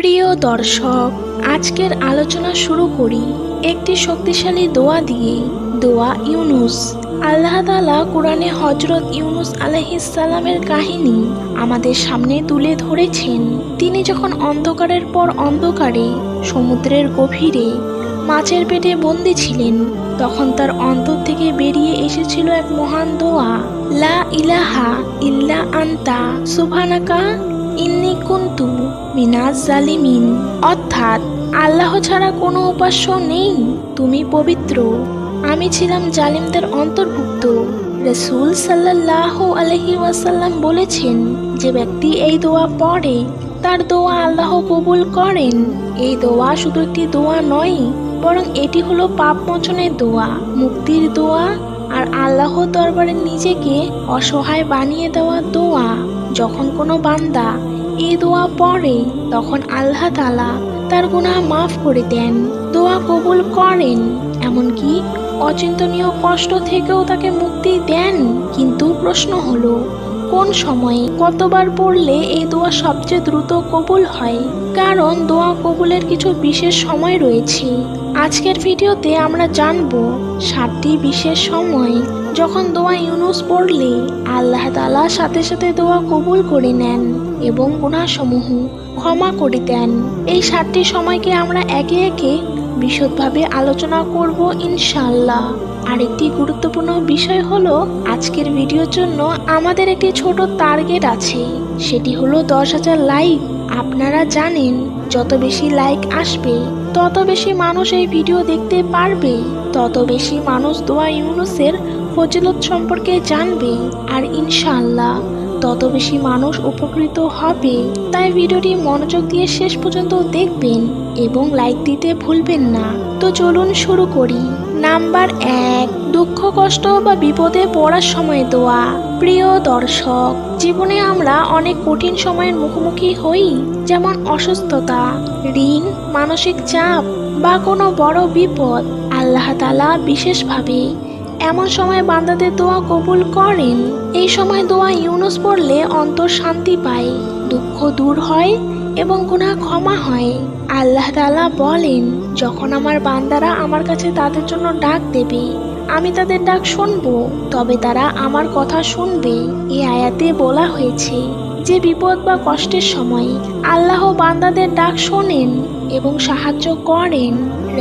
প্রিয় দর্শক, আজকের আলোচনা শুরু করি একটি শক্তিশালী দোয়া দিয়ে, দোয়া ইউনুস। আল্লাহ তালা কোরআনে হজরত ইউনুস আলহিসাল্লামের কাহিনী আমাদের সামনে তুলে ধরেছেন। তিনি যখন অন্ধকারের পর অন্ধকারে, সমুদ্রের গভীরে, মাছের পেটে বন্দি ছিলেন, তখন তার অন্তর থেকে বেরিয়ে এসেছিল এক মহান দোয়া। লা ইলাহা ইল্লা আন্তা সুভানাকা ইন্নি কুন্তু। মিনাজ জালিমিন অর্থাৎ আল্লাহ ছাড়া কোনো উপাস্য নেই। তুমি পবিত্র। আমি ছিলাম জালিমদের অন্তর্ভুক্ত। রসুল সাল্লাহ আলহি ওয়াসাল্লাম বলেছেন, যে ব্যক্তি এই দোয়া পড়ে, তার দোয়া আল্লাহ কবুল করেন। এই দোয়া শুধু একটি দোয়া নয়, বরং এটি হলো পাপ মোচনের দোয়া, মুক্তির দোয়া, আর আল্লাহ দরবারে নিজেকে অসহায় বানিয়ে দেওয়া দোয়া। যখন কোনো বান্দা এই দোয়া পড়ে, তখন আল্লাহ তালা তার গুনাহ মাফ করে দেন। দোয়া কবুল করেন, এমনকি অচিন্তনীয় কষ্ট থেকেও তাকে মুক্তি দেন। কিন্তু প্রশ্ন হলো, কোন সময়ে কতবার পড়লে এই দোয়া সবচেয়ে দ্রুত কবুল হয়? কারণ দোয়া কবুলের কিছু বিশেষ সময় রয়েছে। আজকের ভিডিওতে আমরা জানব, সাতটি বিশেষ সময় যখন দোয়া ইউনুস পড়লে, আল্লাহ তালা সাথে সাথে দোয়া কবুল করে নেন এবং গুণাসমূহ ক্ষমা করে দেন। এই সাতটি সময়কে আমরা একে একে বিশদভাবে আলোচনা করব ইনশাল্লাহ আরেকটি গুরুত্বপূর্ণ বিষয় হলো, আজকের ভিডিওর জন্য আমাদের একটি ছোট টার্গেট আছে। সেটি হলো দশ হাজার লাইক। আপনারা জানেন, যত বেশি লাইক আসবে, তত বেশি মানুষ এই ভিডিও দেখতে পারবে। তত বেশি মানুষ দোয়া ইউনুসের ফজিলত সম্পর্কে জানবে আর ইনশাআল্লাহ তত বেশি মানুষ উপকৃত হবে। তাই ভিডিওটি মনোযোগ দিয়ে শেষ পর্যন্ত দেখবেন এবং লাইক দিতে ভুলবেন না। তো চলুন শুরু করি। নাম্বার এক, দুঃখ, কষ্ট বা বিপদে পড়ার সময় দোয়া। প্রিয় দর্শক, জীবনে আমরা অনেক কঠিন সময়ের মুখোমুখি হই, যেমন অসুস্থতা, ঋণ, মানসিক চাপ বা কোনো বড় বিপদ। আল্লাহ তালা বিশেষভাবে এমন সময় বান্দাদের দোয়া কবুল করেন। এই সময় দোয়া ইউনুস পড়লে অন্তর শান্তি পায়, দুঃখ দূর হয় এবং গুনাহ ক্ষমা হয়। আল্লাহ তাআলা বলেন, যখন আমার বান্দারা আমার কাছে তাদের জন্য ডাক দেবে, আমি তাদের ডাক শুনব, তবে তারা আমার কথা শুনবে। এ আয়াতে বলা হয়েছে, যে বিপদ বা কষ্টের সময় আল্লাহ বান্দাদের ডাক শোনেন এবং সাহায্য করেন।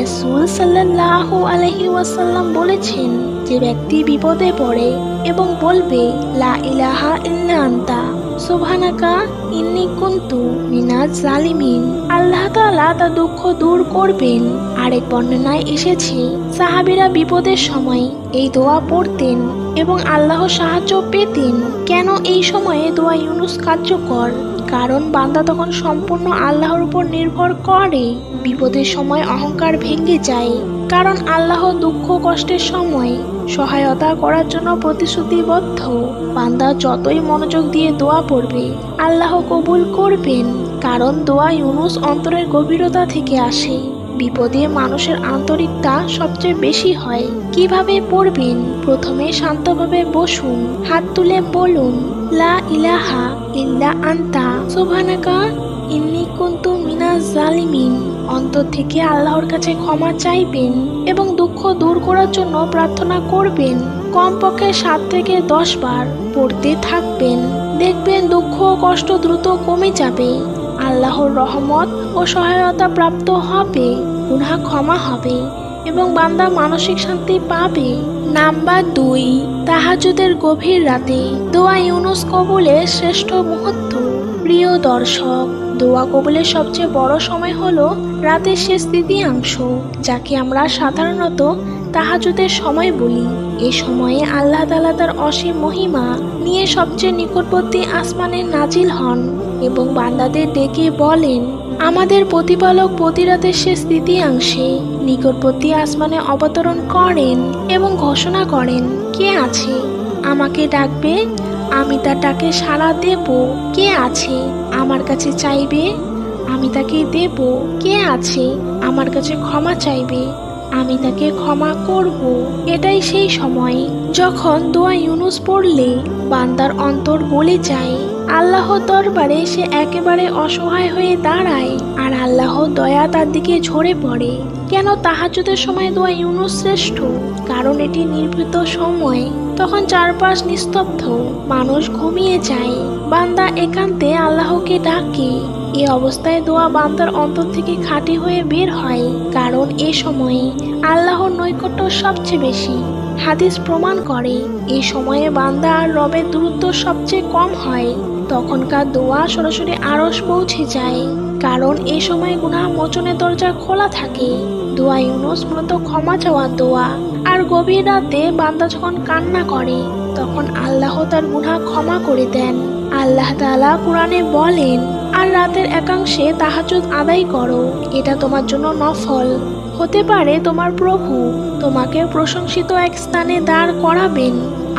রসুল সাল্লাহ আলহি ওয়াসাল্লাম বলেছেন যে ব্যক্তি বিপদে পড়ে এবং বলবে, লা ইলাহা ইল্লা আন্তা, সুবহানাকা ইন্নি কুন্তু মিনাজ জালিমিন। আল্লাহ তাআলা তা দুঃখ দূর করবেন। আরেক বর্ণনায় এসেছে, সাহাবীরা বিপদের সময় এই দোয়া পড়তেন এবং আল্লাহ সাহায্য পেতেন। কেন এই সময়ে দোয়া ইউনুস কার্যকর? কারণ বান্দা তখন সম্পূর্ণ আল্লাহর উপর নির্ভর করে। বিপদের সময় অহংকার ভেঙে যায়। কারণ আল্লাহ দুঃখ কষ্টের সময় সহায়তা করার জন্য প্রতিশ্রুতিবদ্ধ। বান্দা যতই মনোযোগ দিয়ে দোয়া পড়বে, আল্লাহ কবুল করবেন, কারণ দোয়া ইউনুস অন্তরের গভীরতা থেকে আসে। বিপদে মানুষের আন্তরিকতা সবচেয়ে বেশি হয়। কীভাবে পড়বেন? প্রথমে শান্তভাবে বসুন, হাত তুলে বলুন, লা ইলাহা ইল্লা আন্তা, সুবহানাকা ইন্নি কুন্তু মিনাজ জালিমিন। অন্তর থেকে আল্লাহর কাছে ক্ষমা চাইবেন এবং দুঃখ দূর করার জন্য প্রার্থনা করবেন। কমপক্ষে সাত থেকে দশ বার পড়তে থাকবেন। দেখবেন দুঃখ ও কষ্ট দ্রুত কমে যাবে। আল্লাহর রহমত ও সহায়তা প্রাপ্ত হবে, গুনাহ ক্ষমা হবে এবং বান্দা মানসিক শান্তি পাবে। নাম্বার দুই তাহাজুদের গভীর রাতে দোয়া ইউনুস কবুলের শ্রেষ্ঠ মুহূর্ত। প্রিয় দর্শক দোয়া কবুলের সবচেয়ে বড় সময় হলো রাতের শেষ তৃতীয়াংশ, যাকে আমরা সাধারণত তাহাজুদের সময় বলি। এ সময়ে আল্লাহ তালা তার অসীম মহিমা নিয়ে সবচেয়ে নিকটবর্তী আসমানে নাজিল হন এবং বান্দাদের ডেকে বলেন, আমাদের প্রতিপালক প্রতি রাতের শেষ তৃতীয়াংশে নিকটবর্তী আসমানে অবতরণ করেন এবং ঘোষণা করেন, কে আছে? আমাকে ডাকবে, আমি তার ডাকে সাড়া দেব, কে আছে? আমার কাছে চাইবে, আমি তাকে দেব। কে আছে আমার কাছে ক্ষমা চাইবে, আমি তাকে ক্ষমা করব। এটাই সেই সময় যখন দোয়া ইউনুস পড়লে বান্দার অন্তর বলে যায়। আল্লাহ দরবারে সে একেবারে অসহায় হয়ে দাঁড়ায় আর আল্লাহ দয়া তার দিকে ঝরে পড়ে। কেন তাহাজুদের সময় দোয়া ইউনুস শ্রেষ্ঠ? কারণ এটি নির্ভীত সময়। তখন চারপাশ নিস্তব্ধ, মানুষ ঘুমিয়ে যায়। বান্দা একান্তে আল্লাহকে ডাকে। এ অবস্থায় দোয়া বান্দার অন্তর থেকে খাঁটি হয়ে বের হয়, কারণ এ সময়ে আল্লাহর নৈকট্য সবচেয়ে বেশি। হাদিস প্রমাণ করে এই সময়ে বান্দা আর রবের দূরত্ব সবচেয়ে কম হয়। তখনকার দোয়া সরাসরি আরস পৌঁছে যায়, কারণ এই সময় গুনাহ মোচনের দরজা খোলা থাকে। দোয়া ইউনুস মূলত ক্ষমা চাওয়ার দোয়া। আর গভীর রাতে বান্দা যখন কান্না করে, তখন আল্লাহ তার গুনাহ ক্ষমা করে দেন। আল্লাহ তাআলা কোরআনে বলেন, আর রাতের একাংশে তাহাজুদ আদায় করো, এটা তোমার জন্য নফল। হতে পারে তোমার প্রভু তোমাকে প্রশংসিত এক স্থানে দাঁড় করাবেন।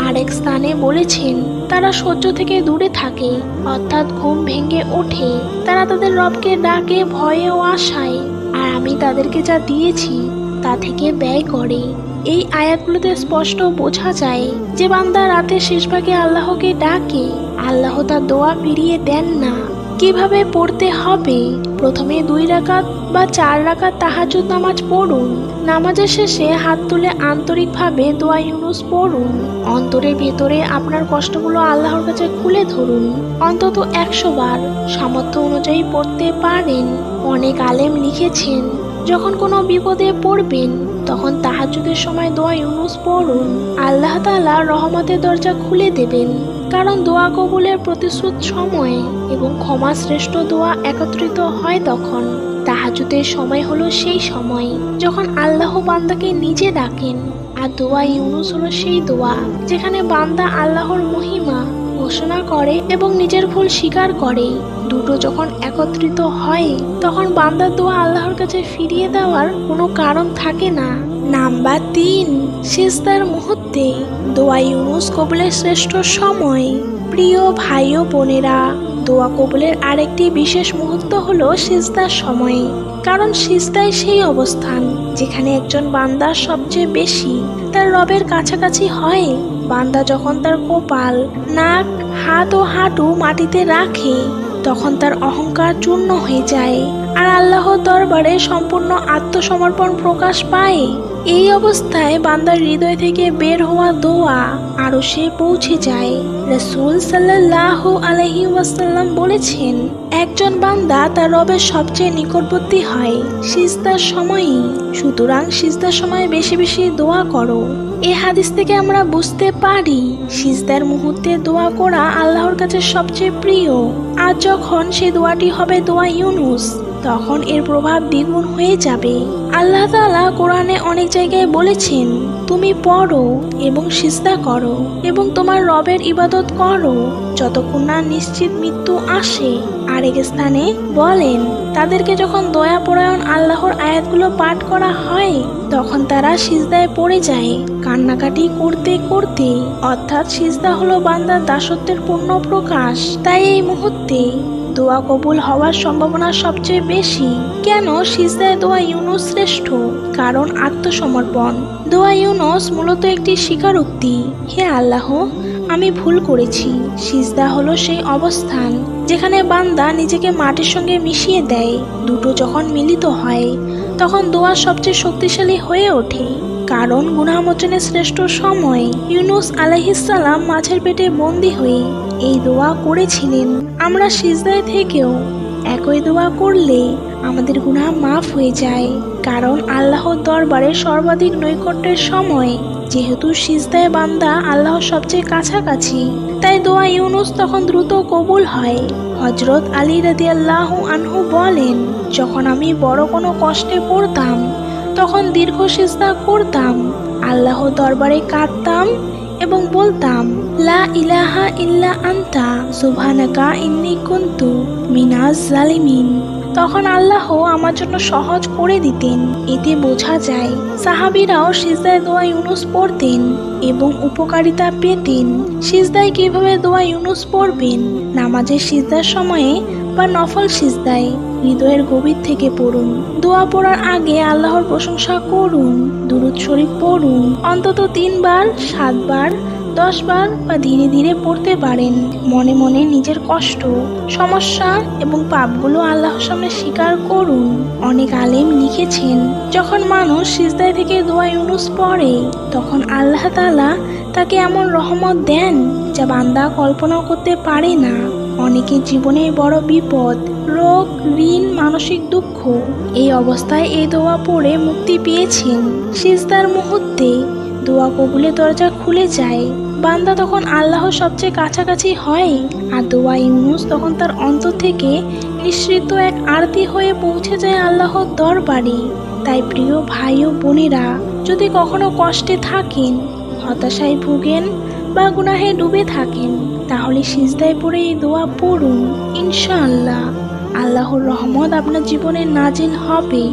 আরেক স্থানে বলেছেন, তারা সহ্য থেকে দূরে থাকে, অর্থাৎ ঘুম ভেঙে ওঠে। তারা তাদের রবকে ডাকে ভয়ে ও আশায়, আর আমি তাদেরকে যা দিয়েছি, তা থেকে ব্যয় করে। এই আয়াতগুলোতে স্পষ্ট বোঝা যায় যে বান্দা রাতের শেষভাগে আল্লাহকে ডাকে। আল্লাহ তার দোয়া ফিরিয়ে দেন না। কীভাবে পড়তে হবে? প্রথমে দুই রাকাত বা চার রাকাত তাহাজুদ নামাজ পড়ুন। নামাজের শেষে হাত তুলে আন্তরিকভাবে দোয়া ইউনুস পড়ুন। অন্তরের ভেতরে আপনার কষ্টগুলো আল্লাহর কাছে খুলে ধরুন। অন্তত একশো বার। সামর্থ্য অনুযায়ী পড়তে পারেন। অনেক আলেম লিখেছেন, যখন কোনো বিপদে পড়বেন, তখন তাহাজুদের সময় দোয়া ইউনুস পড়ুন। আল্লাহ তালা রহমতের দরজা খুলে দেবেন। কারণ দোয়া কবুলের প্রতিশ্রুত সময়ে এবং ক্ষমা শ্রেষ্ঠ দোয়া একত্রিত হয় তখন। তাহাজুদের সময় হলো সেই সময় যখন আল্লাহ বান্দাকে নিজে ডাকেন আর দোয়া ইউনুস হলো সেই দোয়া যেখানে বান্দা আল্লাহর মহিমা ঘোষণা করে এবং নিজের ভুল স্বীকার করে। দুটো যখন একত্রিত হয় তখন বান্দার দোয়া আল্লাহর কাছে ফিরিয়ে দেওয়ার কোনো কারণ থাকে না। নাম্বার তিন শেষদার মুহূর্তে দোয়া ইউনুস কবুলের শ্রেষ্ঠ সময়। প্রিয় ভাই ও বোনেরা, দোয়া কবুলের আরেকটি বিশেষ মুহূর্ত হলো সিজদার সময়। কারণ সিজদায় সেই অবস্থান, যেখানে একজন বান্দা সবচেয়ে বেশি তার রবের কাছাকাছি হয়। বান্দা যখন তার কপাল, নাক, হাত ও হাঁটু মাটিতে রাখে, তখন তার অহংকার চূর্ণ হয়ে যায়। আর আল্লাহর দরবারে সম্পূর্ণ আত্মসমর্পণ প্রকাশ পায়। এই অবস্থায় বান্দার হৃদয় থেকে বের হওয়া দোয়া আরও সে পৌঁছে যায়। রসুল সাল্লাহ আলহি ওয়াসাল্লাম বলেছেন, একজন বান্দা তার রবের সবচেয়ে নিকটবর্তী হয়। সিজদার সময়ই, সুতরাং সিজদার সময় বেশি বেশি দোয়া করো। এ হাদিস থেকে আমরা বুঝতে পারি, সিজদার মুহূর্তে দোয়া করা আল্লাহর কাছে সবচেয়ে প্রিয়। আর যখন সে দোয়াটি হবে দোয়া ইউনুস তখন এর প্রভাব দ্বিগুণ হয়ে যাবে। আল্লাহ তাআলা কোরআনে অনেক জায়গায় বলেছেন, তুমি পড়ো এবং সিজদা করো এবং তোমার রবের ইবাদত করো। যতক্ষণ না নিশ্চিত মৃত্যু আসে। আরেক স্থানে বলেন, তাদেরকে যখন দয়া পরায়ণ আল্লাহর আয়াতগুলো পাঠ করা হয়, তখন তারা সিজদায় পড়ে যায়, কান্নাকাটি করতে করতে। অর্থাৎ সিজদা হলো বান্দার দাসত্বের পূর্ণ প্রকাশ। তাই এই মুহূর্তে দোয়া কবুল হওয়ার সম্ভাবনা সবচেয়ে বেশি। কেন? সিজদায় দোয়া ইউনুস শ্রেষ্ঠ, কারণ আত্মসমর্পণ। দোয়া ইউনুস মূলত একটি স্বীকারোক্তি। হে আল্লাহ, আমি ভুল করেছি। সিজদা হলো সেই অবস্থান যেখানে বান্দা নিজেকে মাটির সঙ্গে মিশিয়ে দেয়। দুটো যখন মিলিত হয়, তখন দোয়া সবচেয়ে শক্তিশালী হয়ে ওঠে। কারণ গুনাহমোচনের শ্রেষ্ঠ সময় ইউনুস আলাইহিসাল্লাম মাছের পেটে বন্দি হয়ে এই দোয়া করেছিলেন। আমরা সিজদায় থেকেও একই দোয়া করলে আমাদের গুনাহ মাফ হয়ে যায়। কারণ আল্লাহর দরবারে সর্বাধিক নৈকট্যের সময় যেহেতু সিজদায় বান্দা আল্লাহ সবচেয়ে কাছাকাছি। তাই দোয়া ইউনুস তখন দ্রুত কবুল হয়। হজরত আলী রাদি আল্লাহ আনহু বলেন, যখন আমি বড় কোনো কষ্টে পড়তাম তখন দীর্ঘ সিজদা করতাম। আল্লাহ দরবারে কাঁদতাম এবং বলতাম, লা ইলাহা ইল্লা আন্তা, সুবহানাকা ইন্নি কুন্তু মিনাজ জালিমিন। তখন আল্লাহ আমার জন্য সহজ করে দিতেন। এতে বোঝা যায়, সাহাবিরাও সিজদায় দোয়া ইউনুস পড়তেন এবং উপকারিতা পেতেন। সিজদায় কীভাবে দোয়া ইউনুস পড়বেন? নামাজের সিজদার সময়ে বা নফল সিজদায়, হৃদয়ের গভীর থেকে পড়ুন। দোয়া পড়ার আগে আল্লাহর প্রশংসা করুন, দুরুদ শরীফ পড়ুন। অন্তত তিনবার, সাতবার দশ বার বা ধীরে ধীরে পড়তে পারেন। মনে মনে নিজের কষ্ট, সমস্যা এবং পাপগুলো আল্লাহর সামনে স্বীকার করুন। অনেক আলেম লিখেছেন, যখন মানুষ সিজদায় থেকে দোয়া ইউনুস পড়ে, তখন আল্লাহ তাআলা তাকে এমন রহমত দেন যা বান্দা কল্পনা করতে পারে না। অনেকের জীবনে বড় বিপদ, রোগ, ঋণ, মানসিক দুঃখ এই অবস্থায় এই দোয়া পড়ে মুক্তি পেয়েছেন। সিজদার মুহূর্তে দোয়া কবুলের দরজা খুলে যায়। বান্দা তখন আল্লাহর সবচেয়ে কাছাকাছি হয় আর দোয়া ইউনুস তখন তার অন্তর থেকে নিঃসৃত এক আরতি হয়ে পৌঁছে যায় আল্লাহর দরবারে। তাই প্রিয় ভাই ও বোনেরা, যদি কখনো কষ্টে থাকেন, হতাশায় ভুগেন বা গুনাহে ডুবে থাকেন তাহলে সিজদায় পড়ে এই দোয়া পড়ুন, ইনশাআল্লাহ। আল্লাহর রহমত আপনার জীবনে নাজিল হবে।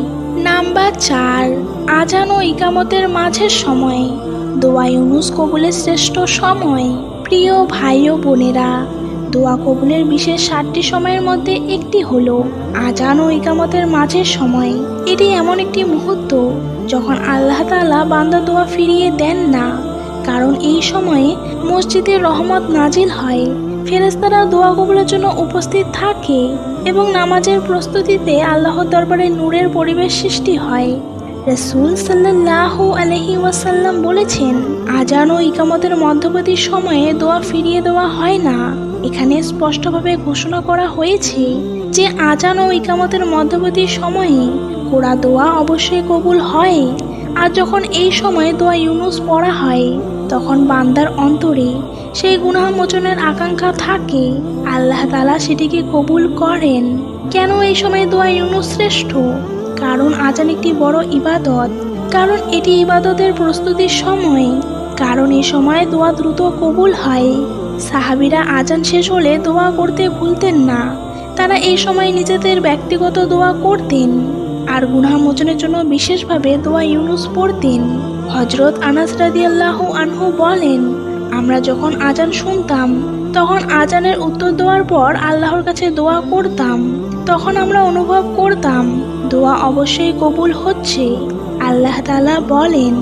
নাম্বার চার, আজান ও ইকামতের মাঝের সময়। দোয়া ইউনুস কবুলের শ্রেষ্ঠ সময়। প্রিয় ভাই ও বোনেরা, দোয়া কবুলের বিশেষ সাতটি সময়ের মধ্যে একটি হলো আজান ও ইকামতের মাঝের সময়। এটি এমন একটি মুহূর্ত যখন আল্লাহ তাআলা বান্দা দোয়া ফিরিয়ে দেন না। কারণ এই সময়ে মসজিদে রহমত নাজিল হয়। ফেরেস্তারা দোয়া কবুলের জন্য উপস্থিত থাকে এবং নামাজের প্রস্তুতিতে আল্লাহর দরবারে নূরের পরিবেশ সৃষ্টি হয়। রসুল সাল্লাহ আলহি ওয়াসাল্লাম বলেছেন, আজান ও ইকামতের মধ্যবর্তী সময়ে দোয়া ফিরিয়ে দেওয়া হয় না। এখানে স্পষ্টভাবে ঘোষণা করা হয়েছে যে, আজান ও ইকামতের মধ্যবর্তী সময়ে কোরা দোয়া অবশ্যই কবুল হয়। আর যখন এই সময়ে দোয়া ইউনুস পড়া হয় তখন বান্দার অন্তরে সেই গুনাহমোচনের আকাঙ্ক্ষা থাকে। আল্লাহ তালা সেটিকে কবুল করেন। কেন এই সময় দোয়া ইউনুস শ্রেষ্ঠ? কারণ আজান একটি বড় ইবাদত। কারণ এটি ইবাদতের প্রস্তুতির সময়। কারণ এই সময় দোয়া দ্রুত কবুল হয়। সাহাবিরা আজান শেষ হলে দোয়া করতে ভুলতেন না। তারা এই সময় নিজেদের ব্যক্তিগত দোয়া করতেন। আর গুনাহমোচনের জন্য বিশেষভাবে দোয়া ইউনুস পড়তেন। হজরত আনাস রাদিয়াল্লাহু আনহু বলেন, আমরা যখন আজান শুনতাম, তখন আজানের উত্তর দেওয়ার পর আল্লাহর কাছে দোয়া করতাম। তখন আমরা অনুভব করতাম, দোয়া অবশ্যই কবুল হচ্ছে। আল্লাহ তালা বলেন,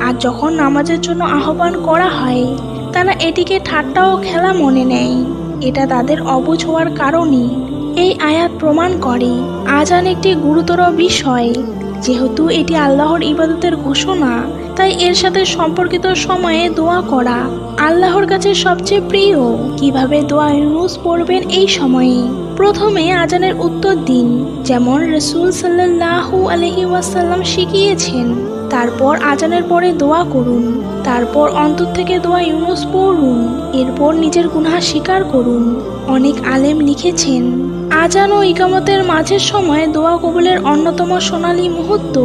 আর যখন নামাজের জন্য আহ্বান করা হয়, তারা এটিকে ঠাট্টা ও খেলা মনে নেয়। এটা তাদের অবুঝ হওয়ার কারণে এই আয়াত প্রমাণ করে। আজান একটি গুরুতর বিষয়। যেহেতু এটি আল্লাহর ইবাদতের ঘোষণা, তাই এর সাথে সম্পর্কিত সময়ে দোয়া করা আল্লাহর কাছে সবচেয়ে প্রিয়। কীভাবে দোয়া ইউনুস পড়বেন এই সময়ে? প্রথমে আজানের উত্তর দিন, যেমন রসুল সাল্লাহু আলহি ওয়াসাল্লাম শিখিয়েছেন। তারপর আজানের পরে দোয়া করুন। তারপর অন্তর থেকে দোয়া ইউনুস পড়ুন। এরপর নিজের গুনাহ স্বীকার করুন। অনেক আলেম লিখেছেন আজান ও ইকামতের মাঝের সময় দোয়া কবুলের অন্যতম সোনালী মুহূর্ত।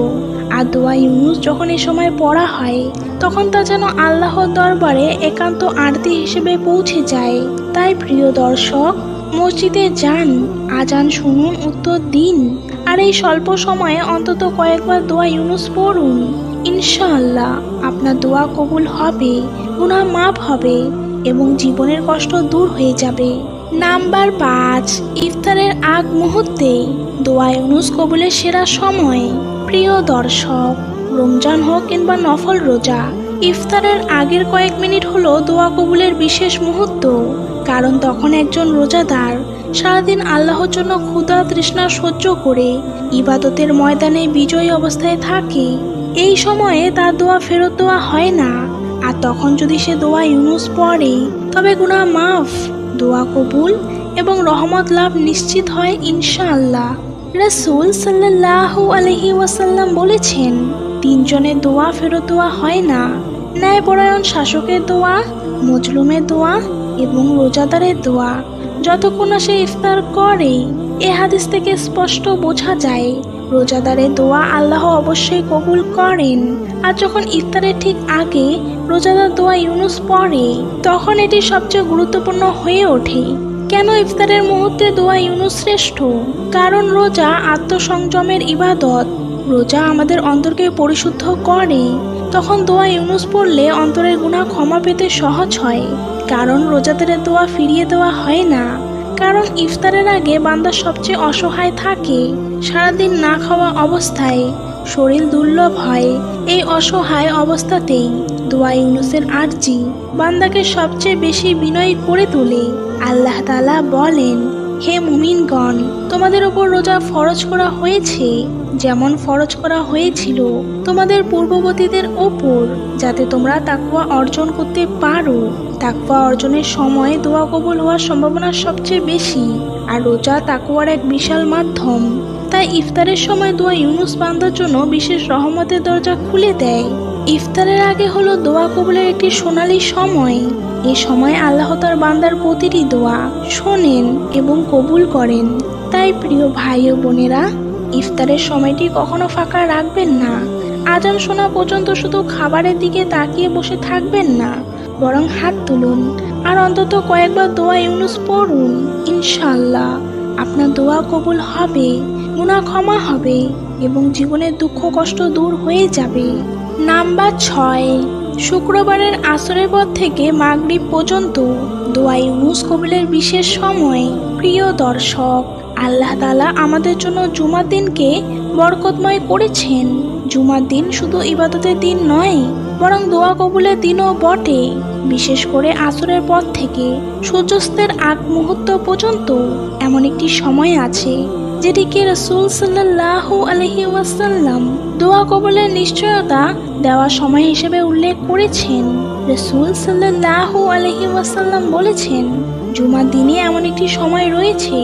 আর দোয়া ইউনুস যখন এই সময় পড়া হয়, তখন তা যেন আল্লাহর দরবারে একান্ত আরতি হিসেবে পৌঁছে যায়। তাই প্রিয় দর্শক, মসজিদে যান, আজান শুনুন, উত্তর দিন। আর এই স্বল্প সময়ে অন্তত কয়েকবার দোয়া ইউনুস পড়ুন। ইনশাআল্লাহ আপনার দোয়া কবুল হবে, গুনাহ মাফ হবে এবং জীবনের কষ্ট দূর হয়ে যাবে। নাম্বার পাঁচ, ইফতারের আগ মুহূর্তে দোয়া ইউনুস কবুলের সেরা সময়। প্রিয় দর্শক, রমজান হোক কিংবা নফল রোজা, ইফতারের আগের কয়েক মিনিট হলো দোয়া কবুলের বিশেষ মুহূর্ত। কারণ তখন একজন রোজাদার সারাদিন আল্লাহর জন্য ক্ষুধা তৃষ্ণা সহ্য করে ইবাদতের ময়দানে বিজয়ী অবস্থায় থাকে। এই সময়ে তার দোয়া ফেরত দেওয়া হয় না। আর তখন যদি সে দোয়া ইউনুস পড়ে, তবে গুনাহ মাফ। দোয়া কবুল এবং রহমত লাভ নিশ্চিত হয় ইনশাআল্লাহ। রসুল সাল্লাহু আলহি ওয়াসাল্লাম বলেছেন, তিনজনের দোয়া ফেরত দেওয়া হয় না। ন্যায়পরায়ণ শাসকের দোয়া, মজলুমের দোয়া এবং রোজাদারের দোয়া। যতক্ষণ সে ইফতার করে, এ হাদিস থেকে স্পষ্ট বোঝা যায় রোজাদারের দোয়া আল্লাহ অবশ্যই কবুল করেন। আর যখন ইফতারের ঠিক আগে রোজাদার দোয়া ইউনুস পড়ে, তখন এটি সবচেয়ে গুরুত্বপূর্ণ হয়ে ওঠে। কেন ইফতারের মুহূর্তে দোয়া ইউনুস শ্রেষ্ঠ? কারণ রোজা আত্মসংযমের ইবাদত। রোজা আমাদের অন্তরকে পরিশুদ্ধ করে। তখন দোয়া ইউনুস পড়লে অন্তরের গুণা ক্ষমা পেতে সহজ হয়। কারণ রোজাদারের দোয়া ফিরিয়ে দেওয়া হয় না। কারণ ইফতারের আগে বান্দা সবচেয়ে অসহায় থাকে। সারাদিন না খাওয়া অবস্থায় শরীর দুর্লভ হয়। এই অসহায় অবস্থাতেই দোয়া ইউনুসের আর্জি বান্দাকে সবচেয়ে বেশি বিনয় করে তোলে। আল্লাহ তালা বলেন, হে মুমিনগণ, তোমাদের ওপর রোজা ফরজ করা হয়েছে। যেমন ফরজ করা হয়েছিল, তোমাদের পূর্ববর্তীদের ওপর, যাতে তোমরা তাকওয়া অর্জন করতে পারো। তাকওয়া অর্জনের সময় দোয়া কবুল হওয়ার সম্ভাবনা সবচেয়ে বেশি, আর রোজা তাকওয়ার এক বিশাল মাধ্যম। তাই ইফতারের সময় দোয়া ইউনুস বান্দার জন্য বিশেষ রহমতের দরজা খুলে দেয়। ইফতারের আগে হলো দোয়া কবুলের একটি সোনালী সময়। এ সময় আল্লাহ তার বান্দার প্রতিটি দোয়া শোনেন এবং কবুল করেন। তাই প্রিয় ভাই ও বোনেরা ইফতারের সময়টি কখনো ফাঁকা রাখবেন না। আজান শোনা পর্যন্ত শুধু খাবারের দিকে তাকিয়ে বসে থাকবেন না, বরং হাত তুলুন আর অন্তত কয়েকবার দোয়া ইউনুস পড়ুন ইনশাল্লাহ আপনার দোয়া কবুল হবে, গুনাহ ক্ষমা হবে এবং জীবনের দুঃখ কষ্ট দূর হয়ে যাবে। নাম্বার ছয়, শুক্রবারের আসরের পর থেকে মাগরিব পর্যন্ত দোয়া ইউনুস কবিলের বিশেষ সময়, প্রিয় দর্শক। আল্লাহ তালা আমাদের জন্য জুমার দিনকে বরকতময় করেছেন। জুমার দিন শুধু ইবাদতের দিন নয়, বরং দোয়া কবুলের দিনও বটে, বিশেষ করে আসরের পর থেকে, সূর্যাস্তের আগ মুহূর্ত পর্যন্ত। এমন একটি সময় আছে, যেটিকে রসুল সাল্লাহ আলহি ওয়াসাল্লাম দোয়া কবলের নিশ্চয়তা দেওয়া সময় হিসেবে উল্লেখ করেছেন। রসুল সাল্লাহ আলহি ওয়াসাল্লাম বলেছেন, জুমার দিনে এমন একটি সময় রয়েছে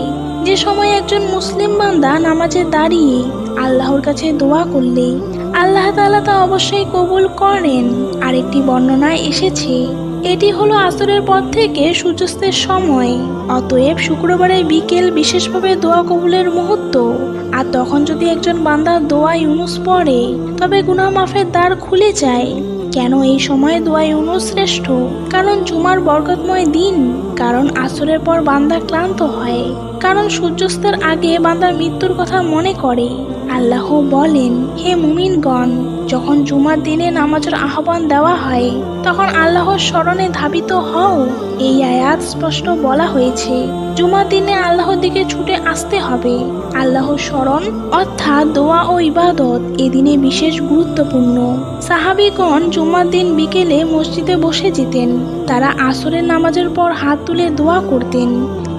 যে সময় একজন মুসলিম বান্দা নামাজে দাঁড়িয়ে আল্লাহর কাছে দোয়া করলে, আল্লাহ তাআলা তা অবশ্যই কবুল করেন। আরেকটি বর্ণনায় এসেছে, এটি হলো আসরের পর থেকে সূর্যাস্তের সময়। অতএব শুক্রবারে বিকেল বিশেষভাবে দোয়া কবুলের মুহূর্ত। আর তখন যদি একজন বান্দা দোয়া ইউনুস পড়ে, তবে গুনাহ মাফের দ্বার খুলে যায়। কেন এই সময় দোয়া ইউনুস শ্রেষ্ঠ? কারণ জুমার বরকতময় দিন। কারণ আসরের পর বান্দা ক্লান্ত হয়। কারণ সূর্যাস্তের আগে বান্দা মৃত্যুর কথা মনে করে। আল্লাহ বলেন, হে মুমিনগণ, যখন জুমার দিনে নামাজের আহ্বান দেওয়া হয়, তখন আল্লাহর স্মরণে ধাবিত হও। এই আয়াত স্পষ্ট বলা হয়েছে, জুমার দিনে আল্লাহর দিকে ছুটে আসতে হবে। আল্লাহর স্মরণ, অর্থাৎ দোয়া ও ইবাদত এদিনে বিশেষ গুরুত্বপূর্ণ। সাহাবিগণ জুমার দিন বিকেলে মসজিদে বসে যেতেন। তারা আসরের নামাজের পর হাত তুলে দোয়া করতেন।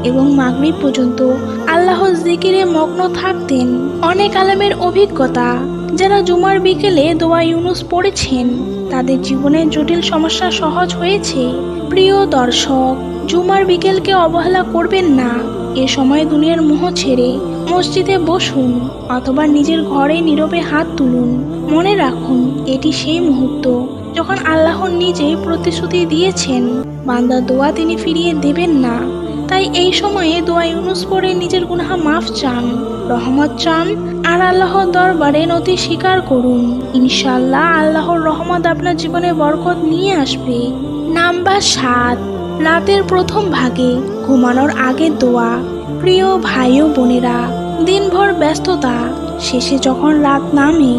এবং মাগরিব পর্যন্ত আল্লাহর জিকিরে মগ্ন থাকতেন। অনেক আলেমের অভিজ্ঞতা, যারা জুমার বিকেলে দোয়া ইউনুস পড়েছেন, তাদের জীবনের জটিল সমস্যা সহজ হয়েছে। প্রিয় দর্শক, জুমার বিকেলকে অবহেলা করবেন না। এ সময় দুনিয়ার মোহ ছেড়ে মসজিদে বসুন অথবা নিজের ঘরে নীরবে হাত তুলুন। মনে রাখুন, এটি সেই মুহূর্ত যখন আল্লাহ নিজেই প্রতিশ্রুতি দিয়েছেন। বান্দার দোয়া তিনি ফিরিয়ে দেবেন না। তাই এই সময়ে দোয়া ইউনুস পড়ে নিজের গুনাহা মাফ চান, রহমত চান, আর আল্লাহর দরবারে নথি স্বীকার করুন। ইনশাল্লাহ আল্লাহর রহমত আপনার জীবনে বরকত নিয়ে আসবে। নাম্বার সাত, রাতের প্রথম ভাগে ঘুমানোর আগে দোয়া। প্রিয় ভাই ও বোনেরা, দিনভর ব্যস্ততা, শেষে যখন রাত নামে,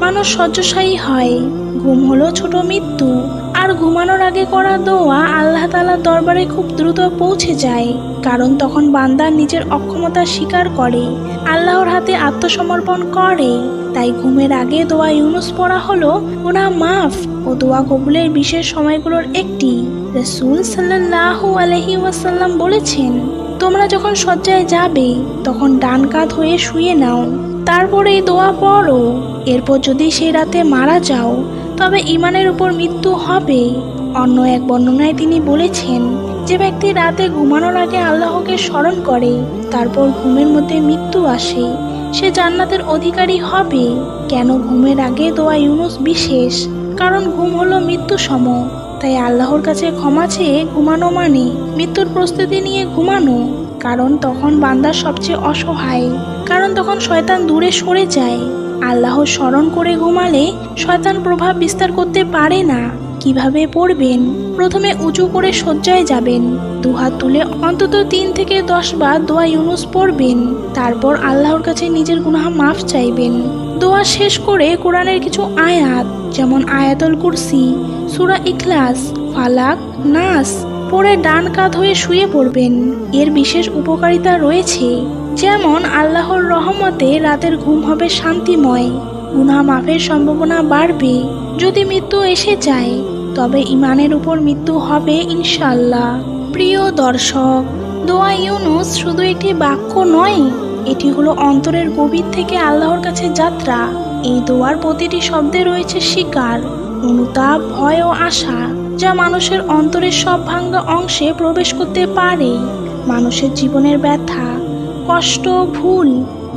মানুষ শয্যশায়ী হয়। ঘুম হলো ছোট মৃত্যু আর ঘুমানোর আগে করা দোয়া আল্লাহ তালার দরবারে খুব দ্রুত পৌঁছে যায়, কারণ তখন বান্দা নিজের অক্ষমতা স্বীকার করে, আল্লাহর হাতে আত্মসমর্পণ করে। তাই ঘুমের আগে দোয়া ইউনুস পড়া হলো ওনা মাফ ও দোয়া কবুলের বিশেষ সময়গুলোর একটি। রসুল সাল্লাহ আলহি ওয়াসাল্লাম বলেছেন, তোমরা যখন শয্যায় যাবে, তখন ডান কাত হয়ে শুয়ে নাও তারপরে দোয়া পড়ো। এরপর যদি সেই রাতে মারা যাও তবে ইমানের উপর মৃত্যু হবে অন্য এক বর্ণনায় তিনি বলেছেন, যে ব্যক্তি রাতে ঘুমানোর আগে আল্লাহকে স্মরণ করে, তারপর ঘুমের মধ্যে মৃত্যু আসে, সে জান্নাতের অধিকারী হবে। কেন ঘুমের আগে দোয়া ইউনুস বিশেষ? কারণ ঘুম হলো মৃত্যু সম। তাই আল্লাহর কাছে ক্ষমা চেয়ে ঘুমানো মানে মৃত্যুর প্রস্তুতি নিয়ে ঘুমানো। কারণ তখন বান্দা সবচেয়ে অসহায়। কারণ তখন শয়তান দূরে সরে যায়। আল্লাহ স্মরণ করে ঘুমালে শয়তান প্রভাব বিস্তার করতে পারে না। কীভাবে পড়বেন? প্রথমে উঁচু করে শয্যায় যাবেন। দুহাত তুলে অন্তত তিন থেকে দশ বার দোয়া ইউনুস পড়বেন। তারপর আল্লাহর কাছে নিজের গুনাহ মাফ চাইবেন। দোয়া শেষ করে কোরআনের কিছু আয়াত, যেমন আয়াতুল কুরসি, সুরা ইখলাস, ফালাক, নাস, পরে ডান কাত হয়ে শুয়ে পড়বেন। এর বিশেষ উপকারিতা রয়েছে, যেমন আল্লাহর রহমতে রাতের ঘুম হবে শান্তিময়। গুনাহ মাফের সম্ভাবনা বাড়বে। যদি মৃত্যু এসে যায়, তবে ইমানের উপর মৃত্যু হবে ইনশাল্লাহ প্রিয় দর্শক, দোয়া ইউনুস শুধু একটি বাক্য নয়, এটি হলো অন্তরের গভীর থেকে আল্লাহর কাছে যাত্রা। এই দোয়ার প্রতিটি শব্দে রয়েছে শিকার, অনুতাপ, ভয় ও আশা, যা মানুষের অন্তরের সব ভাঙ্গা অংশে প্রবেশ করতে পারে। মানুষের জীবনের ব্যথা, কষ্ট, ভুল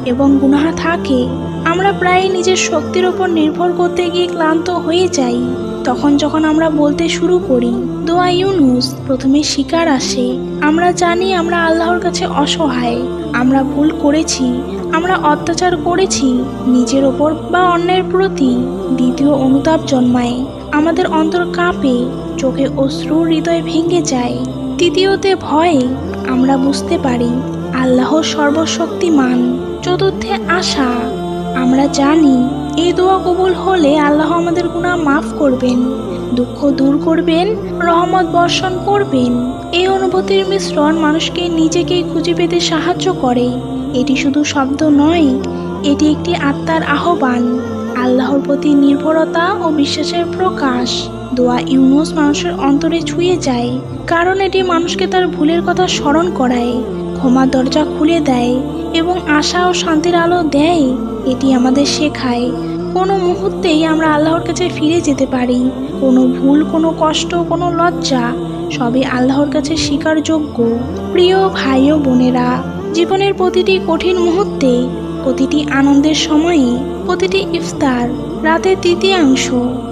এবং গুনাহা থাকে। আমরা প্রায় নিজের শক্তির উপর নির্ভর করতে গিয়ে ক্লান্ত হয়ে যাই। তখন যখন আমরা বলতে শুরু করি, দোয়া ইউনুস, প্রথমে শিকার আসে। আমরা জানি আমরা আল্লাহর কাছে অসহায়। আমরা ভুল করেছি। আমরা অত্যাচার করেছি। নিজের ওপর বা অন্যের প্রতি দ্বিতীয় অনুতাপ জন্মায়। আমাদের অন্তর কাঁপে। চোখে অশ্রু হৃদয় ভেঙে যায়। তৃতীয়তে ভয়ে আমরা বুঝতে পারি, আল্লাহ সর্বশক্তিমান। চতুর্থে আশা আমরা জানি, এই দোয়া কবুল হলে আল্লাহ আমাদের গুনাহ মাফ করবেন, দুঃখ দূর করবেন, রহমত বর্ষণ করবেন। এই অনুভূতির মিশ্রণ মানুষকে নিজেকে খুঁজে পেতে সাহায্য করে। এটি শুধু শব্দ নয়, এটি একটি আত্মার আহ্বান, আল্লাহর প্রতি নির্ভরতা ও বিশ্বাসের প্রকাশ। দোয়া ইউনুস মানুষের অন্তরে ছুঁয়ে যায়, কারণ এটি মানুষকে তার ভুলের কথা স্মরণ করায় ক্ষমা দরজা খুলে দেয় এবং আশা ও শান্তির আলো দেয়। এটি আমাদের শেখায়। কোনো মুহূর্তেই আমরা আল্লাহর কাছে ফিরে যেতে পারি। কোনো ভুল, কোনো কষ্ট, কোনো লজ্জা, সবই আল্লাহর কাছে স্বীকারযোগ্য। প্রিয় ভাই ও বোনেরা, জীবনের প্রতিটি কঠিন মুহূর্তে প্রতিটি আনন্দের সময়ে প্রতিটি ইফতার, রাতের তৃতীয়াংশ,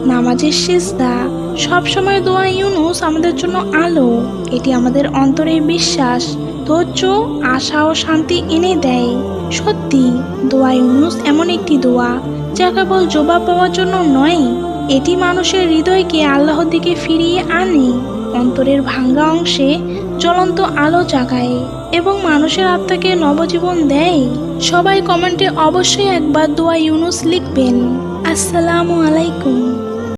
নামাজের শেষদা সবসময় দোয়া ইউনুস আমাদের জন্য আলো। এটি আমাদের অন্তরের বিশ্বাস, ধৈর্য, আশা ও শান্তি এনে দেয়। সত্যি, দোয়া ইউনুস এমন একটি দোয়া, যা কেবল জবাব পাওয়ার জন্য নয়, এটি মানুষের হৃদয়কে আল্লাহর দিকে ফিরিয়ে আনে, অন্তরের ভাঙ্গা অংশে জ্বলন্ত আলো জাগায় এবং মানুষের আত্মাকে নবজীবন দেয়। সবাই কমেন্টে অবশ্যই একবার দোয়া ইউনুস লিখবেন। আসসালামু আলাইকুম।